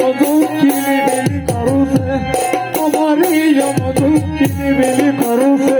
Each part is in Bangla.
মধুকিনি বেলি করুছে আমার এই মধুকিনি বেলি করুছে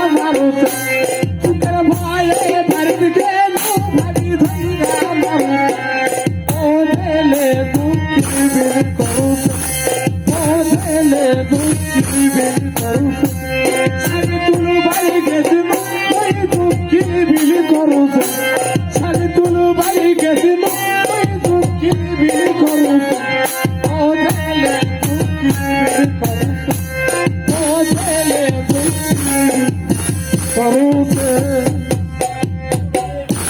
লে দুঃখী বের করো বাঁধে লে দুঃখী বের করো সারি তুলু বাড়ি গেছি ওই দুঃখী বিলি করো সারি তুলু বাড়ি গেছি ওই দুঃখী বিলি করো বাঁধে লে দুঃখী বের করো বাঁধে লে দুঃখী করো